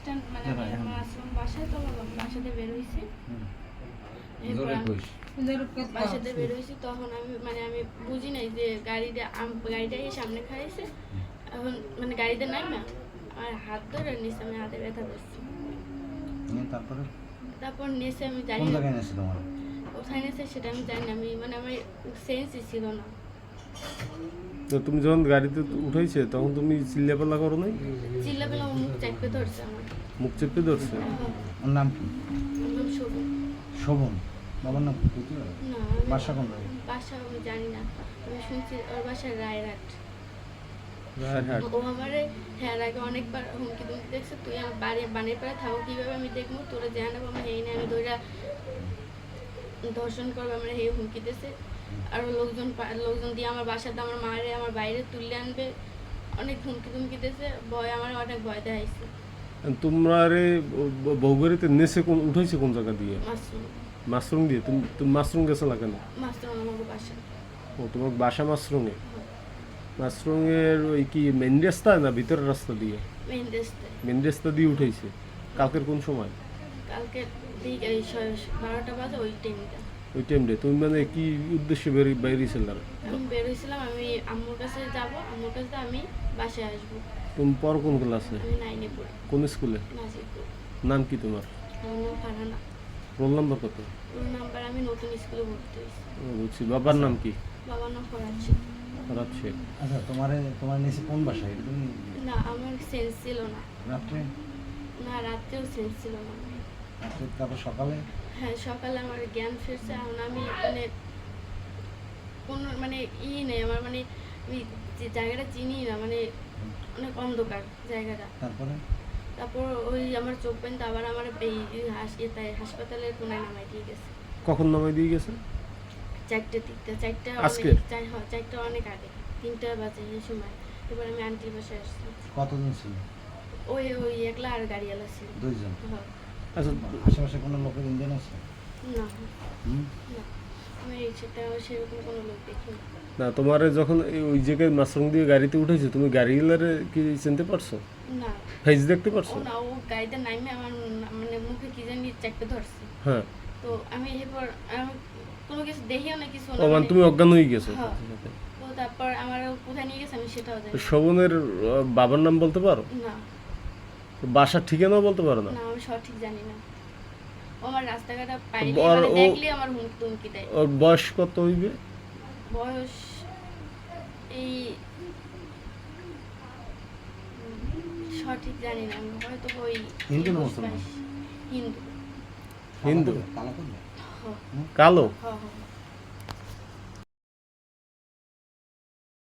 Stand মানে আমি দাঁড়ায়, আমার হ্যাঁ। বাসায় তো বাসাতে বের আমি বাসাতে বের হয়েছি তখন আমি মানে আমি বুঝি নাই যে গাড়িটা গাড়িটা এই সামনে খাইছে। এখন মানে গাড়িতে নাই না আর হাত ধরে নিচে আমি হাতে ব্যথা পেয়েছি তারপরে? তারপর নিচে আমি জানি নিয়েছে কোথায় নিয়েছে সেটা আমি জানি না আমি মানে আমার সেন্সই ছিল না। তো তুমি যখন গাড়িতে উঠাইছে তখন তুমি চিল্লাপাল্লা করো নাই? চিল্লা পেলে আমার মুখ চাপতে ধরছে আমার। মুখ চেপে ধরছে? ওর নাম কি? শোভন। বাবার নাম কি? না বাসা কোন বাসা আমি জানি না। আমি শুনছি ওর বাসা রায়রাট ও আমারে হ্যাঁ আগে অনেকবার হুমকি তুমি দেখছ তুই আমার বাড়ি বাড়ির পাড়ে থাকো কীভাবে আমি দেখব? তোরা জানাব হেই না আমি ধর্ষণ করব আমার হেই হুমকি দিয়েছে। আর লোকজন লোকজন দিয়ে আমার বাসাতে আমার মারে আমার বাইরে তুলে আনবে। অনেক হুমকি তুমকি দিয়েছে ভয় আমার অনেক ভয় দেখাইছে। তোমরা রে বৌগরিতে নেচে কোন উঠাইছে কোন জায়গা দিয়ে? মাশরুম। দিয়ে? তুমি তুমি মাশরুম গেছো কেন? মাশরুম আমাকে বাসা ও তোমার বাসা মাশরুমে? মাশরুমের ওই কি মেন রাস্তা না ভিতরের রাস্তা দিয়ে? মেন দেশতে মেন রাস্তা দিয়ে উঠাইছে। কালকের কোন সময়? কালকে ঠিক এই বারোটা বাজে ওই টাইমটা ওই টাইমটা তুমি মানে কি উদ্দেশ্যে বেরিয়ে বেরিয়েছিল আমি বের হয়েছিলাম আমি আম্মুর কাছে যাব আম্মুর কাছে আমি বাসায় আসব। তুমি পর কোন ক্লাসে? আমি নাইনে পড়ি। কোন স্কুলে নাজিরপুর। নাম কি তোমার? আমার নাম ফারহানা। রোল নাম্বার কত? ওর নাম্বার আমি নতুন স্কুলে ভর্তি হয়েছি। ও, বুঝছি। বাবার নাম কি? বাবার নাম ফরাচ্ছি রাত শেখ। আচ্ছা তোমার তোমার নিয়েছে কোন বাসায়? তুমি না আমার সেন্স ছিল না। রাত্রে? না রাত্রেও সেন্স ছিল না। তারপর সকালে? হ্যাঁ সকালে আমার জ্ঞান ফিরছে এখন আমি মানে কোনো মানে ই নেই আমার মানে আমি যে জায়গাটা চিনি না মানে অনেক অন্ধকার জায়গাটা। তারপরে? তারপর ওই আমার চোখ পেন আবার আমার এই হাস ইয়েতে হাসপাতালের কোনায় নামাই দিয়ে গেছে। কখন নামাই দিয়ে গেছে? চারটে তিনটা চারটা আজকে? হ্যাঁ চারটা অনেক আগে তিনটা বাজে এই সময়। এবার আমি আন্টির বাসায় আসছি। কতজন ছিল? ওই ওই একলা আর গাড়িওয়ালা ছিল। দুইজন? হ্যাঁ। আচ্ছা আশেপাশে কোনো লোকের ইঞ্জিন আছে? না। না আমি সেটা সেরকম কোনো লোক দেখিনি। না তোমার যখন ওই জায়গায় মাশরুম দিয়ে গাড়িতে উঠেছো তুমি গাড়িগুলারে কি চিনতে পারছ? না। ফেস দেখতে পারছ? না ও গাড়িতে নামে আমার মানে মুখে কি জানি চারটে ধরছে। হ্যাঁ। তো আমি এরপর আমি কোনো কিছু দেখিও না কিছু না মানে মানে- তুমি অজ্ঞান হয়ে গেছো। হ্যাঁ। তো তারপর আমার কোথায় নিয়ে গেছে আমি সেটাও জানি শোভনের বাবার নাম বলতে পারো? না। বাসার ঠিকানাও বলতে পারো না? না আমি সঠিক জানি না। আমার রাস্তাঘাটে পাইলে মানে দেখলে আমার হুমকি তুমকি দেয়। ওর বয়স কত হইবে? বয়স এই সঠিক জানি না আমি হয়তো ওই হিন্দু না মুসলমান? হিন্দু। হিন্দু? কালো।